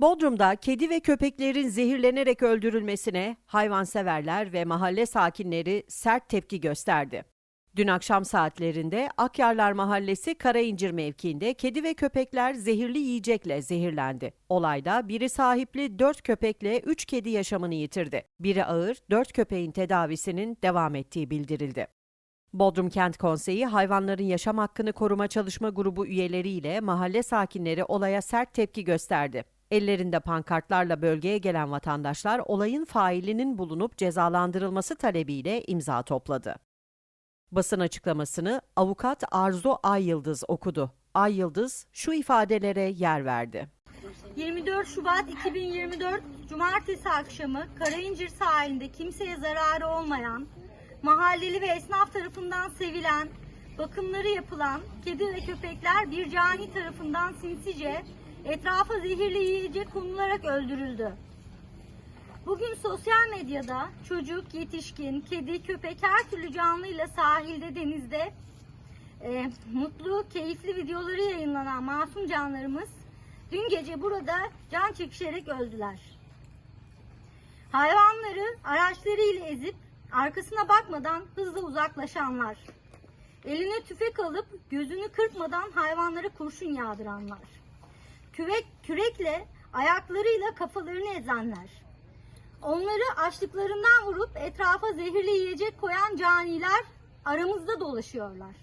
Bodrum'da kedi ve köpeklerin zehirlenerek öldürülmesine hayvanseverler ve mahalle sakinleri sert tepki gösterdi. Dün akşam saatlerinde Akyarlar Mahallesi Karaincir mevkiinde kedi ve köpekler zehirli yiyecekle zehirlendi. Olayda biri sahipli 4 köpekle 3 kedi yaşamını yitirdi. Biri ağır, 4 köpeğin tedavisinin devam ettiği bildirildi. Bodrum Kent Konseyi Hayvanların Yaşam Hakkını Koruma Çalışma Grubu üyeleriyle mahalle sakinleri olaya sert tepki gösterdi. Ellerinde pankartlarla bölgeye gelen vatandaşlar olayın failinin bulunup cezalandırılması talebiyle imza topladı. Basın açıklamasını avukat Arzu Ayyıldız okudu. Ayyıldız şu ifadelere yer verdi. 24 Şubat 2024 Cumartesi akşamı Karaincir sahilinde kimseye zararı olmayan, mahalleli ve esnaf tarafından sevilen, bakımları yapılan kedi ve köpekler bir cani tarafından sinsice etrafa zehirli yiyecek konularak öldürüldü. Bugün sosyal medyada çocuk, yetişkin, kedi, köpek her türlü canlıyla sahilde, denizde e, mutlu, keyifli videoları yayınlanan masum canlarımız dün gece burada can çekişerek öldüler. Hayvanları araçlarıyla ezip arkasına bakmadan hızla uzaklaşanlar. Eline tüfek alıp gözünü kırpmadan hayvanlara kurşun yağdıranlar. Kürek, kürekle ayaklarıyla kafalarını ezenler. Onları açlıklarından vurup etrafa zehirli yiyecek koyan caniler aramızda dolaşıyorlar.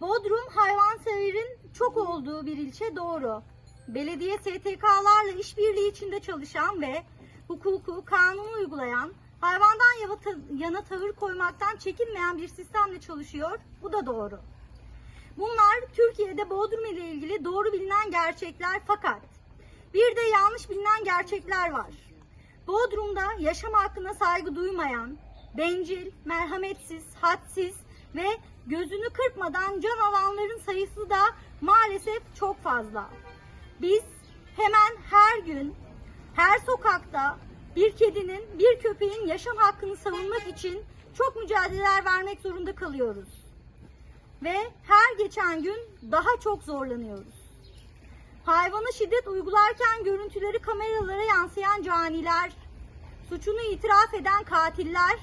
Bodrum hayvanseverin çok olduğu bir ilçe doğru. Belediye STK'larla işbirliği içinde çalışan ve hukuku, kanunu uygulayan, hayvandan yana ta- yana tavır koymaktan çekinmeyen bir sistemle çalışıyor. Bu da doğru. Bunlar Türkiye'de Bodrum ile ilgili doğru bilinen gerçekler fakat bir de yanlış bilinen gerçekler var. Bodrum'da yaşam hakkına saygı duymayan, bencil, merhametsiz, hadsiz ve gözünü kırpmadan can alanların sayısı da maalesef çok fazla. Biz hemen her gün, her sokakta bir kedinin, bir köpeğin yaşam hakkını savunmak için çok mücadeleler vermek zorunda kalıyoruz. Ve her geçen gün daha çok zorlanıyoruz. Hayvana şiddet uygularken görüntüleri kameralara yansıyan caniler, suçunu itiraf eden katiller,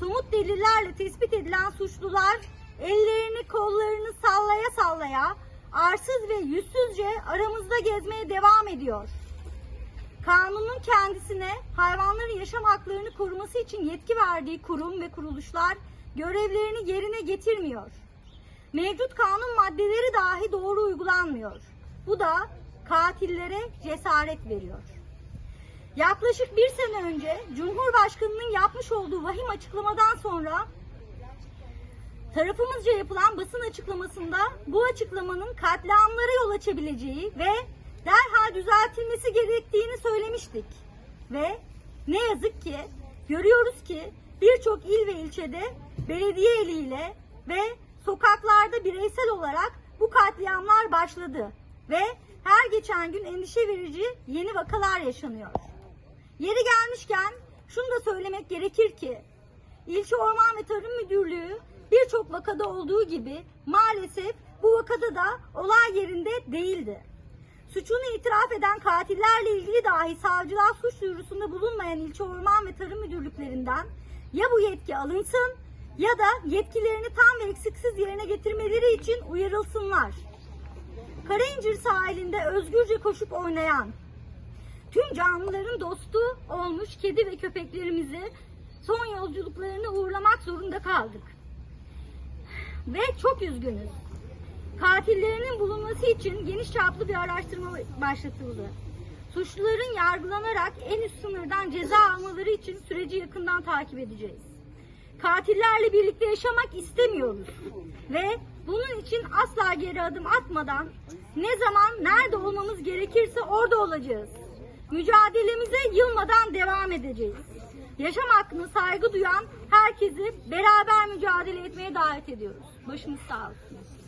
somut delillerle tespit edilen suçlular ellerini kollarını sallaya sallaya arsız ve yüzsüzce aramızda gezmeye devam ediyor. Kanunun kendisine hayvanların yaşam haklarını koruması için yetki verdiği kurum ve kuruluşlar görevlerini yerine getirmiyor. Mevcut kanun maddeleri dahi doğru uygulanmıyor. Bu da katillere cesaret veriyor. Yaklaşık bir sene önce Cumhurbaşkanı'nın yapmış olduğu vahim açıklamadan sonra tarafımızca yapılan basın açıklamasında bu açıklamanın katliamlara yol açabileceği ve derhal düzeltilmesi gerektiğini söylemiştik. Ve ne yazık ki görüyoruz ki birçok il ve ilçede belediye eliyle ve sokaklarda bireysel olarak bu katliamlar başladı ve her geçen gün endişe verici yeni vakalar yaşanıyor. Yeri gelmişken şunu da söylemek gerekir ki İlçe Orman ve Tarım Müdürlüğü birçok vakada olduğu gibi maalesef bu vakada da olay yerinde değildi. Suçunu itiraf eden katillerle ilgili dahi savcılığa suç duyurusunda bulunmayan ilçe orman ve tarım müdürlüklerinden ya bu yetki alınsın ya da yetkilerini tam ve eksiksiz yerine getirmeleri için uyarılsınlar. Karaincir sahilinde özgürce koşup oynayan, tüm canlıların dostu olmuş kedi ve köpeklerimizi son yolculuklarını uğurlamak zorunda kaldık. Ve çok üzgünüz. Katillerinin bulunması için geniş çaplı bir araştırma başlatıldı. Suçluların yargılanarak en üst sınırdan ceza almaları için süreci yakından takip edeceğiz. Katillerle birlikte yaşamak istemiyoruz. Ve bunun için asla geri adım atmadan ne zaman nerede olmamız gerekirse orada olacağız. Mücadelemize yılmadan devam edeceğiz. Yaşam hakkına saygı duyan herkesi beraber mücadele etmeye davet ediyoruz. Başınız sağ olsun.